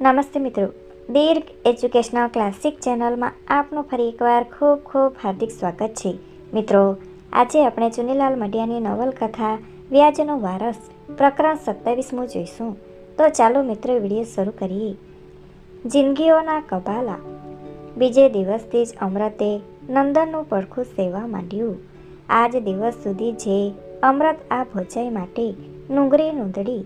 નમસ્તે મિત્રો. દીર્ઘ educational classic ચેનલમાં આપનું ફરી એકવાર ખૂબ ખૂબ હાર્દિક સ્વાગત છે. મિત્રો, આજે આપણે ચુનીલાલ મડિયાની નવલકથા વ્યાજનો વારસ પ્રકરણ સત્તાવીસમું જોઈશું. તો ચાલો મિત્રો વીડિયો શરૂ કરીએ. જિંદગીઓના કબાલા બીજે દિવસથી જ અમૃતે નંદનનું પડખું સેવા માંડ્યું. આજ દિવસ સુધી જે અમૃત આ ભોજાઈ માટે નુંગરી નૂંદડી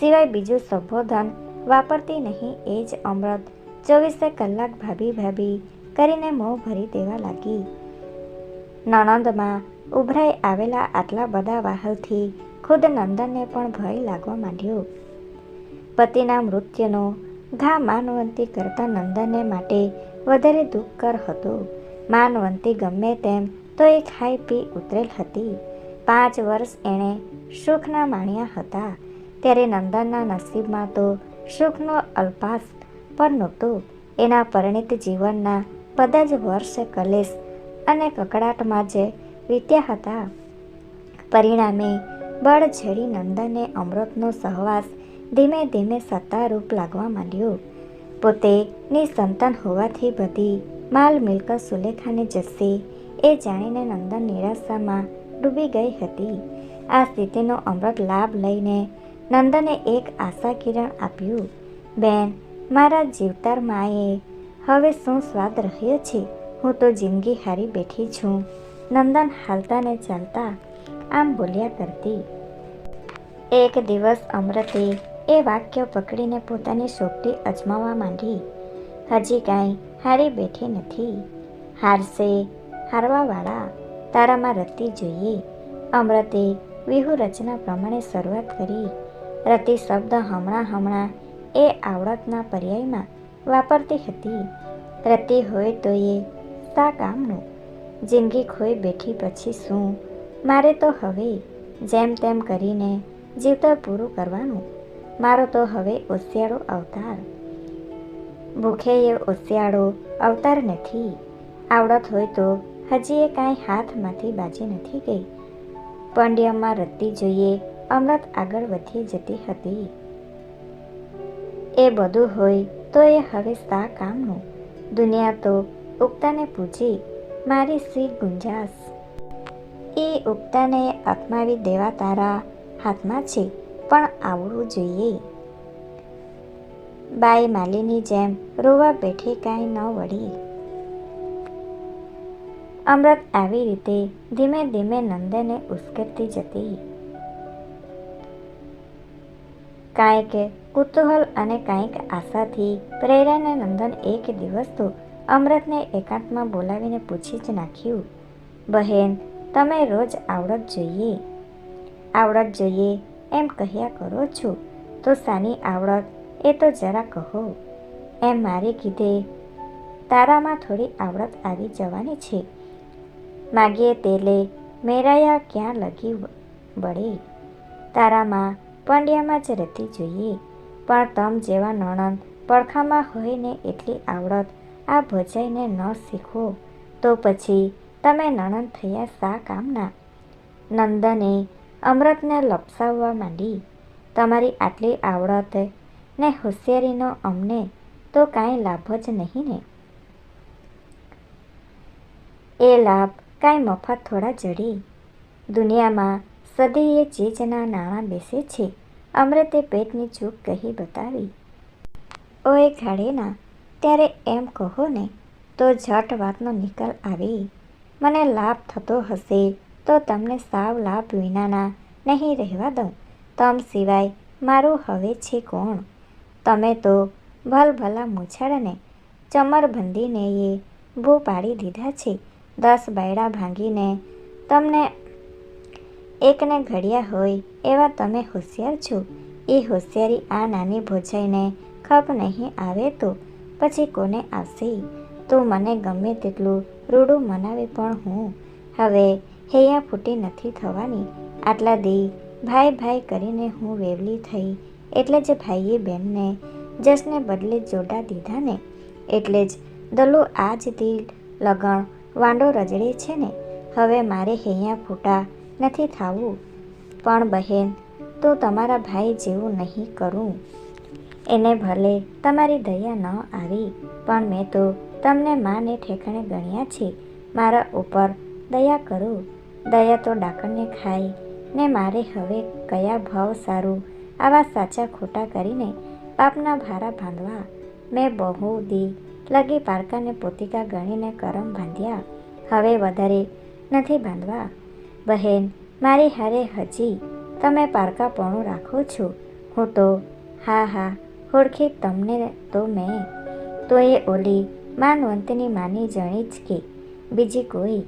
સિવાય બીજું સંબોધન વાપરતી નહીં, એ જ અમૃત. ચોવીસે કલાક ભાભી ભાભી કરીને મોં ભરી દેવા લાગી. નણંદમાં ઉભરાઈ આવેલા આટલા બધા વાહલથી ખુદ નંદનને પણ ભય લાગવા માંડ્યો. પતિના મૃત્યુનો ઘા માનવંતી કરતા નંદનને માટે વધારે દુઃખકર હતો. માનવંતી ગમે તેમ તો એ ખાઈ પી ઉતરેલ હતી. પાંચ વર્ષ એણે સુખના માણ્યા હતા. ત્યારે નંદનના નસીબમાં તો સુખનો અલ્પાસ પણ નહોતું એના પરિણિત જીવનના બધા જ વર્ષ કલેશ અને કકડાટમાં જે વીત્યા હતા. પરિણામે બળઝડી નંદને અમૃતનો સહવાસ ધીમે ધીમે સત્તારૂપ લાગવા માંડ્યો. પોતે નિસંતાન હોવાથી બધી માલ મિલકત સુલેખાને જશે એ જાણીને નંદન નિરાશામાં ડૂબી ગઈ હતી. આ સ્થિતિનો અમૃત લાભ લઈને નંદને એક આશા કિરણ આપ્યું, બેન, મારા જીવતાર માએ હવે શું સ્વાદ રહ્યો છે? હું તો જિંદગી હારી બેઠી છું. નંદન હાલતા ને ચાલતા આમ બોલ્યા કરતી, એક દિવસ અમૃતે એ વાક્ય પકડીને પોતાની શોકટી અજમાવવા માંડી. હજી કાંઈ હારી બેઠી નથી. હારશે હારવાવાળા, તારામાં રતી જોઈએ. અમૃતે વ્યૂહરચના પ્રમાણે શરૂઆત કરી. રતિ શબ્દ હમણાં હમણાં એ આવડતના પર્યાયમાં વાપરતી હતી. રતિ હોય તો એ શા કામનું? જિંદગી ખોઈ બેઠી પછી શું? મારે તો હવે જેમ તેમ કરીને જીવતર પૂરું કરવાનું. મારો તો હવે ઓશિયાળો અવતાર. ભૂખે એ ઓશિયાળો અવતાર નથી. આવડત હોય તો હજી એ કાંઈ હાથમાંથી બાજી નથી ગઈ. પંડ્યમાં રતી જોઈએ અમૃત આગળ વધી જતી હતી. એ બધું હોય તો એ હવે સા કામનું? દુનિયા તો ઉગતાને પૂછી મારી સી ગુંજાશ? એ ઉગતાને અપમાવી દેવા તારા હાથમાં છે, પણ આવડવું જોઈએ. બાઈ માલીની જેમ રોવા બેઠી કાંઈ ન વળી. અમૃત આવી રીતે ધીમે ધીમે નંદને ઉશ્કેરતી જતી. કાંઈક કુતૂહલ અને કાંઈક આશાથી પ્રેરાને નંદન એક દિવસ તો અમૃતને એકાંતમાં બોલાવીને પૂછી જ નાખ્યું, બહેન, તમે રોજ આવડત જોઈએ. આવડત જોઈએ? એમ કહ્યા કરો છો? તો સાની આવડત, એ તો જરા કહો. એમ મારે કીધે, તારામાં થોડી આવડત આવી જવાની છે. માગીએ તેલે, મેરાયા ક્યાં લગી વળે તારામાં પંડ્યામાં જ રહેતી જોઈએ. પણ તમ જેવા નણંદ પડખામાં હોય ને એટલી આવડત, આ ભજાઈને ન શીખો. તો પછી તમે નણંદ થયા શા કામના? નંદને અમૃતને લપસાવવા માંડી. તમારી આટલી આવડત ને હોશિયારીનો અમને તો કાંઈ લાભ જ નહીં ને? એ લાભ કાંઈ મફત થોડા જડી. દુનિયામાં સદી એ ચીજના નાણાં બેસે છે, અમૃતે પેટની ચૂક કહી બતાવી ઓએ ઘાડેના, ત્યારે એમ કહો ને, તો ઝટ વાતનો નિકાલ આવી. મને લાભ થતો હશે, તો તમને સાવ લાભ વિનાના નહીં રહેવા દઉં. તમ સિવાય મારું હવે છે કોણ? તમે તો ભલભલા મૂછાડને ચમરબંધીને એ ભૂ પાડી દીધા છે. દસ બાયડા ભાંગીને તમને એકને ઘડ્યા હોય, એવા તમે હોશિયાર છો. એ હોશિયારી આ નાની ભોજાઈને ખપ નહીં આવે તો પછી કોને આવશે? તો મને ગમે તેટલું રૂડું મનાવે પણ હું. હવે હૈયા ફૂટી નથી થવાની. આટલા દી ભાઈ ભાઈ કરીને હું વેવલી થઈ. એટલે જ ભાઈએ બેનને જસને બદલે જોડા દીધા ને એટલે જ દલો આજથી લગણ વાંડો રજડે છે ને. હવે મારે હૈયા ફૂટા નથી થવું. પણ બહેન, તો તમારા ભાઈ જેવું નહીં કરું. એને ભલે તમારી દયા ન આવી, પણ મેં તો તમને માને ઠેકાણે ગણ્યા છે. મારા ઉપર દયા કરો. દયા તો ડાકણને ખાય. ને મારે હવે કયા ભાવ સારું, આવા સાચા ખોટા કરીને પાપના ભારા બાંધવા. મેં બહુ દી લગી પારકાને પોતિકા ગણીને કરમ બાંધ્યા. હવે વધારે નથી બાંધવા. બહેન, મારી હારે હજી તમે પારકાપણું રાખો છો. હું તો, હા હા, ઓળખી તમને તો મેં. તો એ ઓલી માનવંતની માની જણી જ કે બીજી કોઈ.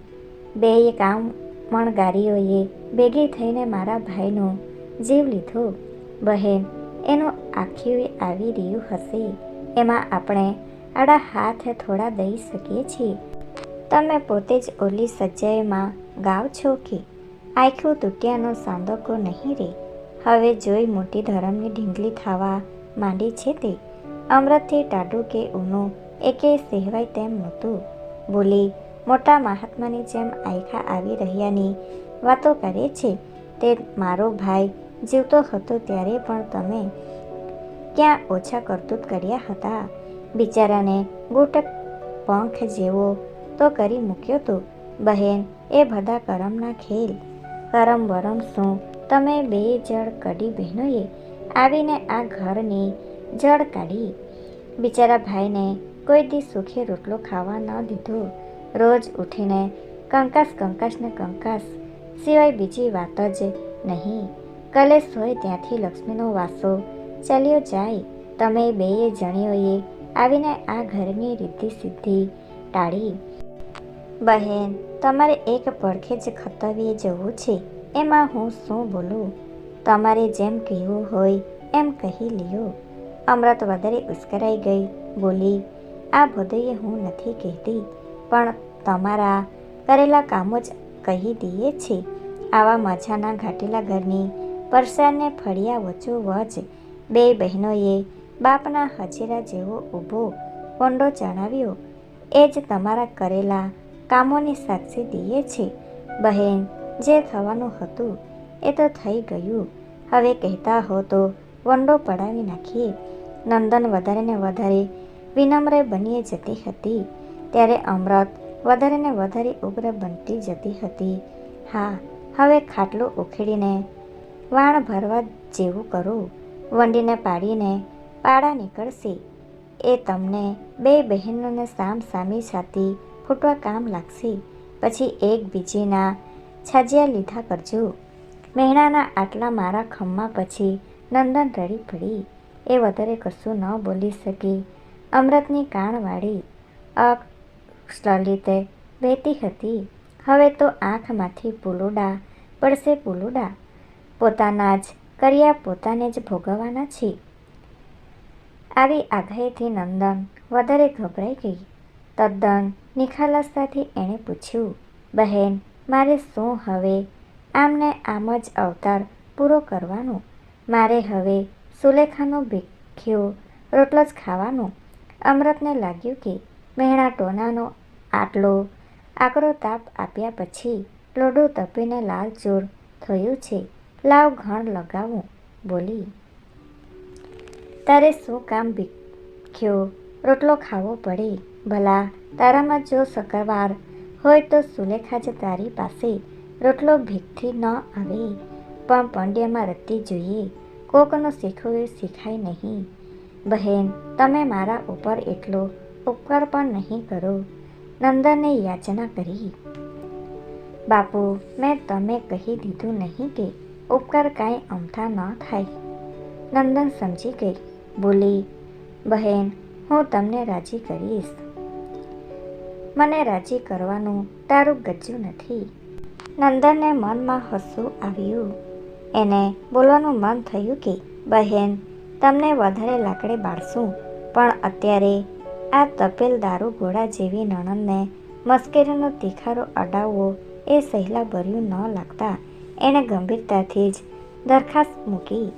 બેય કામ મણગારીઓએ ભેગી થઈને મારા ભાઈનો જીવ લીધો. બહેન, એનું આખી આવી રહ્યું હશે. એમાં આપણે આડા હાથ થોડા દઈ શકીએ છીએ. તમે પોતે જ ઓલી સજ્જાઈમાં ગાવ છો કે? આખું તૂટ્યાનો સાંદકો નહીં રે. હવે જોઈ મોટી ધરમની ઢીંગલી થવા માંડી છે તે. અમૃતથી ટાઢું કે ઊનું, એકે સહેવાય તેમ નહોતું. બોલી, મોટા મહાત્માની જેમ આયખા આવી રહ્યાની વાતો કરે છે. તે મારો ભાઈ જીવતો હતો ત્યારે પણ તમે ક્યાં ઓછા કરતૂત કર્યા હતા? બિચારાને ગુટક પંખ જેવો તો કરી મૂક્યો તો બહેન, એ બધા કરમના ખેલ. કરમ વરમ શું? તમે બે જળ કડી બહેનોએ આવીને આ ઘરની જળ કાઢી. બિચારા ભાઈને કોઈ દી સુખે રોટલો ખાવા ન દીધો. રોજ ઉઠીને કંકાસ કંકાસ ને કંકાસ સિવાય બીજી વાત જ નહીં. કલેશ હોય ત્યાંથી લક્ષ્મીનો વાસો ચાલ્યો જાય. તમે બેય જણીઓએ આવીને આ ઘરની રીતિ સિદ્ધિ ટાળી. બહેન, તમારે એક પડખે જ ખતવીએ જવું છે. એમાં હું શું બોલું? તમારે જેમ કહેવું હોય એમ કહી લ્યો. અમૃત વધારે ઉશ્કરાઈ ગઈ. બોલી, આ બધું હું નથી કહેતી, પણ તમારા કરેલા કામો જ કહી દઈએ છે. આવા મજાના ઘાટેલા ઘરની પરસાને ફળિયા વચ્ચોવચ બે બહેનોએ બાપના હજેરા જેવો ઊભો વંડો ચણાવ્યો એ જ તમારા કરેલા કામોની સાક્ષી દઈએ છે. બહેન, જે થવાનું હતું એ તો થઈ ગયું. હવે કહેતા હો તો વંડો પડાવી નાખીએ. નંદન વધારે ને વધારે વિનમ્ર બનીએ જતી હતી. ત્યારે અમૃત વધારે ને વધારે ઉગ્ર બનતી જતી હતી. હા, હવે ખાટલું ઉખેડીને વાણ ભરવા જેવું કરો. વંડીને પાડીને પાડા નીકળશે. એ તમને બે બહેનોને સામ સામી છાતી ફૂટવા કામ લાગશે? પછી એકબીજીના છાજિયા લીધા કરજો. મહેણાના આટલા મારા ખમ્મા પછી નંદન રડી પડી. એ વધારે કશું ન બોલી શકી. અમૃતની કાણવાળી અક્ષલિતે વહેતી હતી. હવે તો આંખમાંથી પુલુડા પડશે પુલુડા. પોતાના જ કર્યા પોતાને જ ભોગવવાના છે. આવી આગાહીથી નંદન વધારે ગભરાઈ ગઈ. તદ્દન નિખાલસતાથી એણે પૂછ્યું, બહેન, મારે શું હવે? આમને આમ જ અવતાર પૂરો કરવાનો? મારે હવે સુલેખાનો ભીખ્યો રોટલો જ ખાવાનો? અમૃતને લાગ્યું કે મહેણા ટોનાનો આટલો આકરો તાપ આપ્યા પછી લોડું તપીને લાલચોર થયું છે. લાવ ઘણ લગાવું, બોલી. તારે શું કામ ભીખ્યો? રોટલો ખાવો પડે, ભલા તારામાં જો સગરવાર હોય તો સુલેખા જ તારી પાસે રોટલો ભીખથી ન આવે. પણ પંડ્યમાં રતી જોઈએ. કોકનો શીખવું શીખાય નહીં. બહેન, તમે મારા ઉપર એટલો ઉપકાર પણ નહીં કરો. નંદને યાચના કરી. બાપુ, મેં તમે કહી દીધું નહીં કે ઉપકાર કાંઈ અમથા ન થાય. નંદન સમજી ગઈ. બોલી, બહેન, હું તમને રાજી કરીશ. મને રાજી કરવાનું તારું ગજ્જું નથી. નંદનને મનમાં હસવું આવ્યું. એને બોલવાનું મન થયું કે, બહેન, તમને વધારે લાકડે બાળશું. પણ અત્યારે આ તપેલ દારૂ ઘોડા જેવી નણંદને મસ્કેરીનો તીખારો અડાવવો એ સહેલા ભર્યું ન લાગતા એણે ગંભીરતાથી જ દરખાસ્ત મૂકી.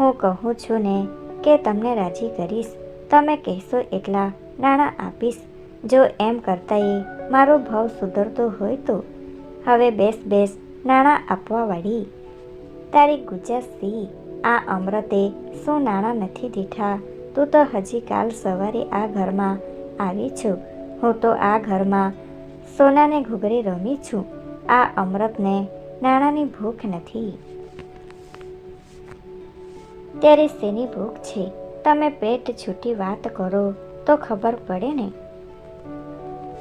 હું કહું છું ને કે, તમને રાજી કરીશ તમે કહેશો એટલા નાણાં આપીશ. જો એમ કરતાં એ મારો ભાવ સુધરતો હોય તો? હવે બેસ બેસ, નાણાં આપવાવાળી તારી ગુજરસી આ અમૃતે શું નાણાં નથી દીઠા? તું તો હજી કાલ સવારે આ ઘરમાં આવી છું. હું તો આ ઘરમાં સોનાને ઘૂઘરે રમી છું. આ અમૃતને નાણાંની ભૂખ નથી. ત્યારે શેની ભૂખ છે? તમે પેટ છૂટી વાત કરો તો ખબર પડે ને.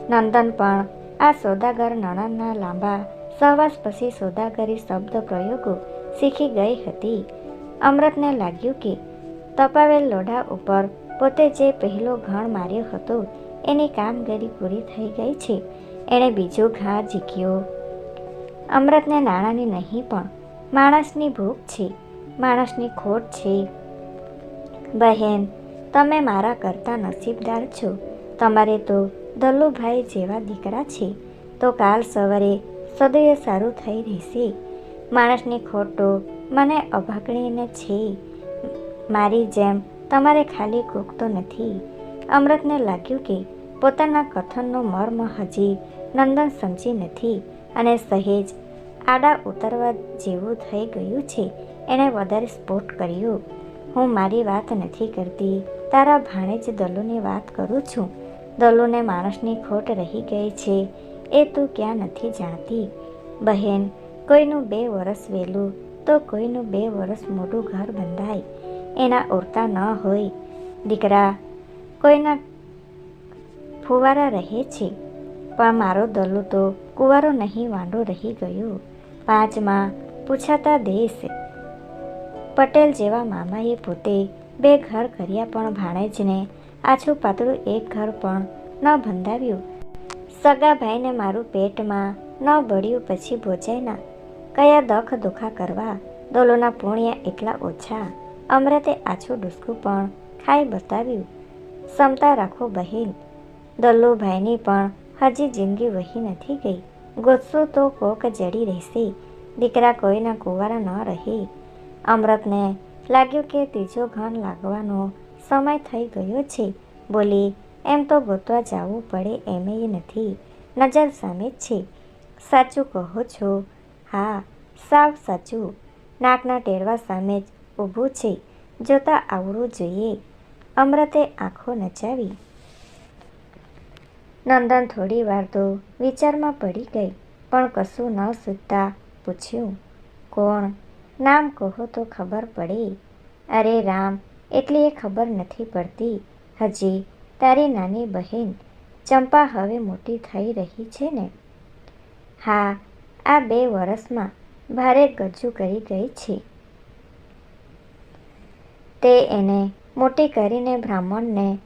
નંદન પણ આ સોદાગર નણંદના લાંબા સહવાસ પછી સોદાગરી શબ્દ પ્રયોગો શીખી ગઈ હતી. અમૃતને લાગ્યું કે તપાવેલ લોઢા ઉપર પોતે જે પહેલો ઘણ માર્યો હતો એની કામગીરી પૂરી થઈ ગઈ છે. એણે બીજો ઘા ઝીક્યો. અમૃતને નાણાંની નહીં પણ માણસની ભૂખ છે. માણસની ખોટ છે. બહેન, તમે મારા કરતા નસીબદાર છો. તમારે તો દલ્લુભાઈ જેવા દીકરા છે. તો કાલ સવારે સદૈવ સારું થઈ રહેશે. માણસની ખોટો મને અભાગણીને છે. મારી જેમ તમારે ખાલી કૂકતો નથી. અમૃતને લાગ્યું કે પોતાના કથનનો મર્મ હજી નંદન સમજી નથી અને સહેજ આડા ઉતરવા જેવું થઈ ગયું છે. એણે વધારે સ્પોર્ટ કર્યો. હું મારી વાત નથી કરતી. તારા ભાણેજ દલોની વાત કરું છું. દલોને માણસની ખોટ રહી ગઈ છે. એ તું ક્યાં નથી જાણતી? બહેન, કોઈનું બે વરસ વહેલું તો કોઈનું બે વરસ મોટું ઘર બંધાય. એના ઉડતા ન હોય. દીકરા, કોઈના ફુવારા રહે છે? પણ મારો દલો તો કુંવારો નહીં વાંડો રહી ગયો. પાંચમાં, પૂછાતા દેશ. પટેલ જેવા મામાએ પોતે બે ઘર કર્યા પણ ભાણેજને આછું પાતળું એક ઘર પણ ન બંધાવ્યું. સગા ભાઈને મારું પેટમાં ન બળ્યું પછી ભોજાયના. કયા દખ દુખા કરવા દોલોના પુણ્યા એટલા ઓછા. અમૃતે આછું ડુસકું પણ ખાઈ બતાવ્યું. ક્ષમતા રાખો બહેન. દલ્લુભાઈની પણ હજી જિંદગી વહી નથી ગઈ. ગોતશું તો કોક જડી રહેશે. દીકરા કોઈના કુંવારા ન રહે. અમૃતને લાગ્યું કે ત્રીજો ઘન લાગવાનો સમય થઈ ગયો છે. બોલી, એમ તો ગોતવા જવું પડે એમ નથી. નજર સામે છે. સાચું કહો છો. હા, સાવ સાચું. નાકના ટેરવા સામે જ ઊભું છે. જોતા આવડવું જોઈએ. અમૃતે આંખો નચાવી. નંદન થોડી વાર તો વિચારમાં પડી ગઈ, પણ કશું ન સૂચતા પૂછ્યું, કોણ? નામ કહો તો ખબર પડે. અરે રામ, એટલી એ ખબર નથી પડતી. હજી, તારી નાની બહેન ચંપા હવે મોટી થઈ રહી છે ને? હા, આ બે વર્ષમાં ભારે ગજ્જુ કરી ગઈ છે. તે એને મોટી કરીને બ્રાહ્મણને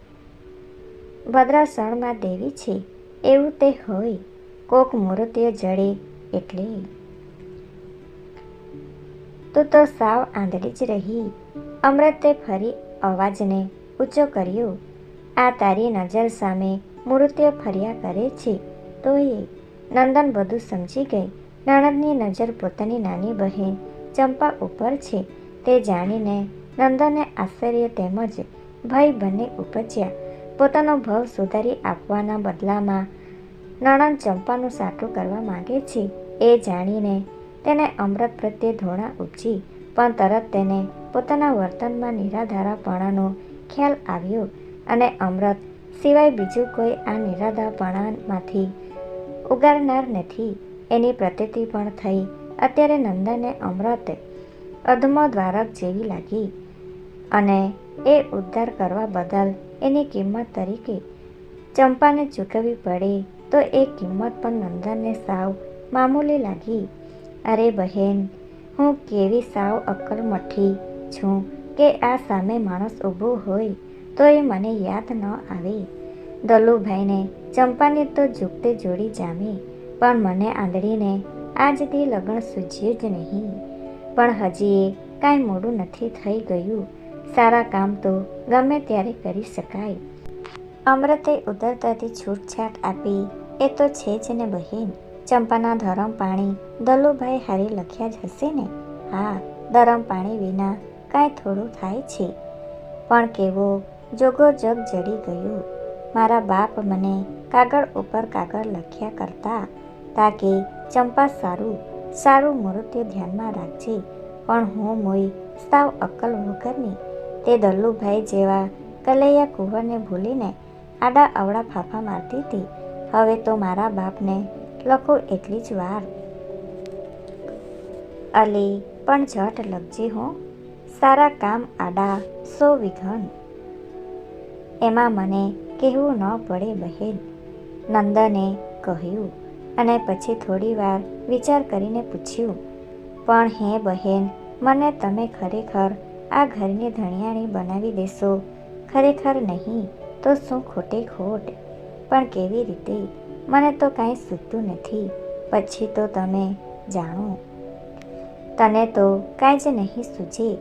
ભદ્રાસણમાં દેવી છે. એવું તે હોય. કોક મૂર્તિઓ જડે એટલે તું તો સાવ આંધળી જ રહી. અમૃતે ફરી અવાજને ઊંચો કર્યો. આ તારી નજર સામે મૂર્તિઓ ફર્યા કરે છે. તો એ નંદન બધું સમજી ગઈ. નણદની નજર પોતાની નાની બહેન ચંપા ઉપર છે. તે જાણીને નંદને આશ્ચર્ય તેમજ ભય બંને ઉપજ્યા. પોતાનો ભાવ સુધારી આપવાના બદલામાં નણંદ ચંપાનું સાટું કરવા માગે છે. એ જાણીને તેને અમૃત પ્રત્યે ધોણા ઉપજી, પણ તરત તેને પોતાના વર્તનમાં નિરાધારાપણાનો ખ્યાલ આવ્યો અને અમૃત સિવાય બીજું કોઈ આ નિરાધારપણામાંથી ઉગારનાર નથી. એની પ્રતિતિ પણ થઈ. અત્યારે નંદાને અમૃત અધમો દ્વારક જેવી લાગી અને એ ઉદ્ધાર કરવા બદલ એની કિંમત તરીકે ચંપાને ચૂકવવી પડે તો એ કિંમત પણ નંદનને સાવ મામૂલી લાગી. અરે બહેન, હું કેવી સાવ અક્કલમઠી છું કે આ સામે માણસ ઊભો હોય તો એ મને યાદ ન આવે. દલુભાઈને ચંપાની તો ઝૂકતે જોડી જામી, પણ મને આંધળીને આજથી લગ્ન સૂજ્યું જ નહીં. પણ હજી એ કાંઈ મોડું નથી થઈ ગયું. સારા કામ તો ગમે ત્યારે કરી શકાય. અમૃતે ઉદરતાથી છૂટછાટ આપી, એ તો છે જ ને બહેન. ચંપાના ધરમ પાણી. દલ્લુભાઈ હારે લખ્યા જ હશે ને? હા, ધરમ પાણી વિના કાંઈ થોડું થાય છે. પણ કેવો? જોગો જગ જડી ગયું. મારા બાપ મને કાગળ ઉપર કાગળ લખ્યા કરતા તાકે ચંપા સારું સારું મૃત્યુ ધ્યાનમાં રાખજે. પણ હું મોઈ સાવ અક્કલ વગરની. તે દલ્લુભાઈ જેવા કલૈયા કુંવરને ભૂલીને આડા અવળા ફાફા મારતી હતી. હવે તો મારા બાપને લખું એટલી જ વાર. અલી, પણ ઝટ લગજી હો. સારા કામ આડા સો વિઘન. એમાં મને કહેવું ન પડે બહેન. નંદને કહ્યું અને પછી થોડી વાર વિચાર કરીને પૂછ્યું, પણ હે બહેન, મને તમે ખરેખર આ ઘરની ધણિયાણી બનાવી દેશો? ખરેખર નહીં, તો શું ખોટે ખોટ પણ કેવી રીતે મને તો કાંઈ સૂતું નથી, પછી તો તમે જાણો. તને તો કાંઈ જ નહીં સૂજે.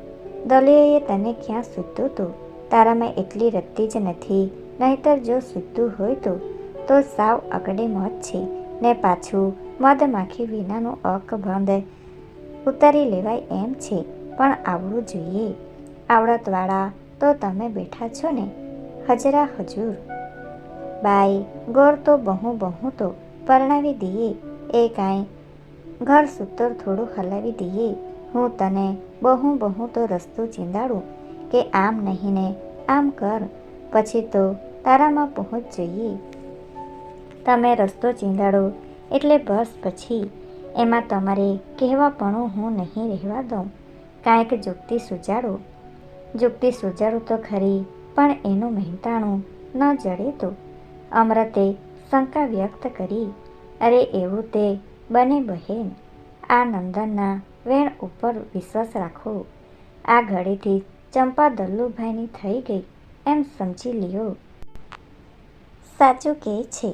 દલિયોએ તને ક્યાં સૂતું હતું તારામાં એટલી રત્તી જ નથી, નહીતર જો સૂતું હોય તો તો સાવ અકડે મત છે. ને પાછું મધમાખી વિનાનું અકબંધ ઉતારી લેવાય એમ છે, પણ આવડું જોઈએ. આવડતવાળા તો તમે બેઠા છો ને? હજરા હજુર. બાઈ, ગોર તો બહુ બહુ તો પરણાવી દઈએ. એ કાંઈ, ઘર સૂતર થોડું હલાવી દઈએ. હું તને બહુ બહુ તો રસ્તો ચીંદાડું કે આમ નહીં ને આમ કર, પછી તો તારામાં પહોંચ જઈએ. તમે રસ્તો ચીંદાડો એટલે બસ પછી, એમાં તમારે કહેવાપણું હું નહીં રહેવા દઉં. કાંઈક જુક્તિ સુજાડો. જુક્તિ સુજાડું તો ખરી, પણ એનું મહેનતાણું ન જડે તો. અમરતે શંકા વ્યક્ત કરી. અરે એવું તે બને બહેન, આ નંદનના વેણ ઉપર વિશ્વાસ રાખો. આ ઘડીથી ચંપા દલ્લુભાઈની થઈ ગઈ, એમ સમજી લ્યો. સાચું કહે છે.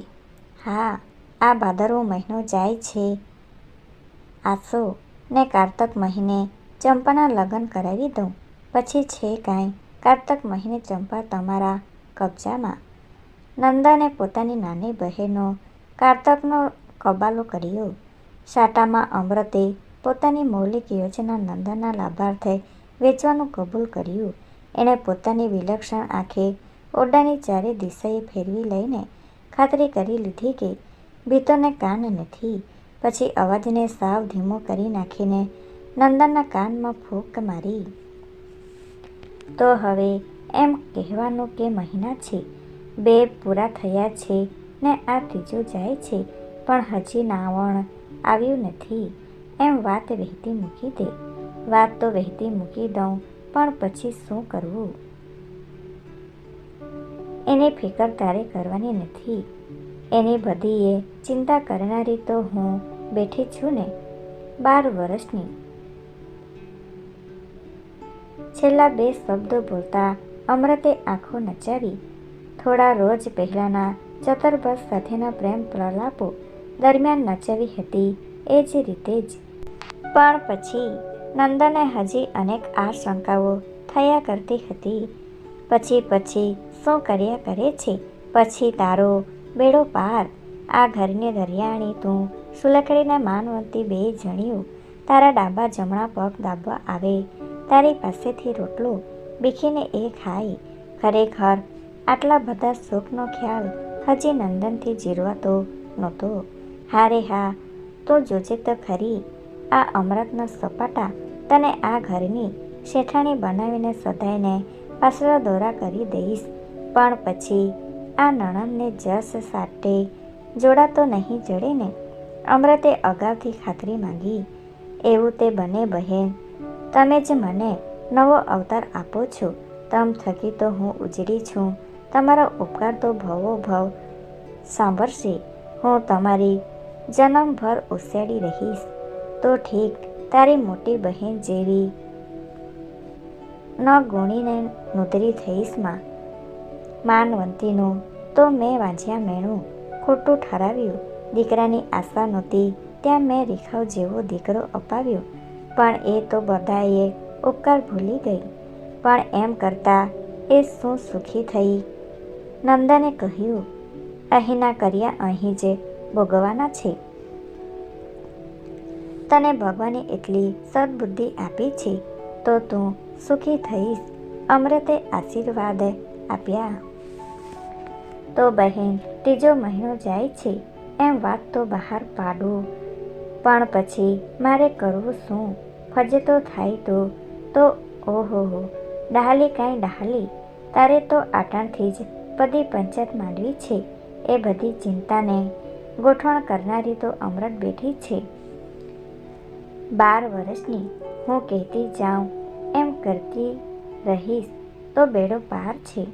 હા, આ ભાદરવો મહિનો જાય છે. આસો, ને કારતક મહિને ચંપાના લગ્ન કરાવી દઉં. પછી છે કાંઈ, કારતક મહિને ચંપા તમારા કબજામાં નંદાને પોતાની નાની બહેનો કારતકનો કબાલો કર્યો. સાટામાં અમૃતે પોતાની મૌલિક યોજના નંદાના લાભાર્થે વેચવાનું કબૂલ કર્યું. એણે પોતાની વિલક્ષણ આંખે ઓરડાની ચારે દિશાએ ફેરવી લઈને ખાતરી કરી લીધી કે ભીતોને કાન નથી. પછી અવાજને સાવ ધીમો કરી નાખીને નંદનના કાનમાં ફૂંક મારી. તો હવે એમ કહેવાનું કે મહિના છે. બે પૂરા થયા છે ને આ ત્રીજો જાય છે, પણ હજી નાવણ આવ્યું નથી. એમ વાત વહેતી મૂકી દે. વાત તો વહેતી મૂકી દઉં, પણ પછી શું કરવું? એને ફિકર તારે કરવાની નથી. એની બધીએ ચિંતા કરનારી તો હું બેઠી છું ને, બાર વર્ષની. છેલ્લા બે શબ્દો બોલતા અમૃતે આંખો નચાવી થોડા રોજ પહેલાંના ચતરબસ સાથેના પ્રેમ પ્રલાપો દરમિયાન નચવી હતી. એ જ રીતે જ. પણ પછી નંદને હજી અનેક આશંકાઓ થયા કરતી હતી. પછી પછી શું કર્યા કરે છે? પછી તારો બેડો પાર. આ ઘરની દરિયાણી તું સુલકડીને માનવંતી બે જણ્યું તારા ડાબા જમણા પગ દાબવા આવે. તારી પાસેથી રોટલો બીખીને એ ખાય. ખરેખર આટલા બધા સુખનો ખ્યાલ હજી નંદનથી જીરવાતો નહોતો. હારે હા, તો જોજે તો ખરી. આ અમૃતના સપાટા તને આ ઘરની શેઠાણી બનાવીને સદાયને પાછળ દોરા કરી દઈશ. પણ પછી આ નણંદને જસ સાટે જોડાતો નહીં જડે ને અમૃતે અગાઉથી ખાતરી માંગી. એવું તે બને બહેન તમે જ મને નવો અવતાર આપો છો. તમ થકી તો હું ઉજળી છું. તમારો ઉપકાર તો ભવો ભવ. સાંભળશે, હું તમારી જન્મભર ઉસેડી રહીશ. તો ઠીક, તારી મોટી બહેન જેવી ન ગુણીને નુદરી થઈશમાં માનવંતીનું તો મેં વાંચ્યા મેણું, ખોટું ઠરાવ્યું. દીકરાની આશા નહોતી, ત્યાં મેં રેખાવ જેવો દીકરો અપાવ્યો. પણ એ તો બધાએ ઉપકાર ભૂલી ગઈ. પણ એમ કરતાં એ શું સુખી થઈ? નંદાને કહ્યું, અહીંના કર્યા અહીં જે ભોગવવાના છે. તને ભગવાને એટલી સદબુદ્ધિ આપી છે તો તું સુખી થઈશ, અમૃતે આશીર્વાદ આપ્યા. તો બહેન, ત્રીજો મહિનો જાય છે, એમ વાત તો બહાર પાડું. પણ પછી મારે કરવું શું? ફજતો થાય તો? તો ઓહો ડાહલી કાંઈ ડાહલી, તારે તો આટણથી જ બધી પંચત માંડવી છે. એ બધી ચિંતાને ગોઠવણ કરનારી તો અમરત બેઠી છે. બાર વર્ષની હું કહેતી જાઉં, એમ કરતી રહીશ તો બેડો પાર છે.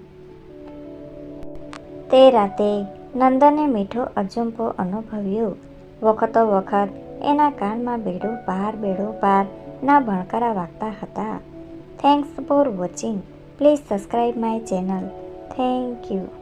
તે રાતે નંદને મીઠો અજંપો અનુભવ્યો. વખતો વખત એના કાનમાં બેડો પાર બેડો પાર ના ભણકારા વાગતા હતા. Thanks for watching please subscribe my channel Thank you.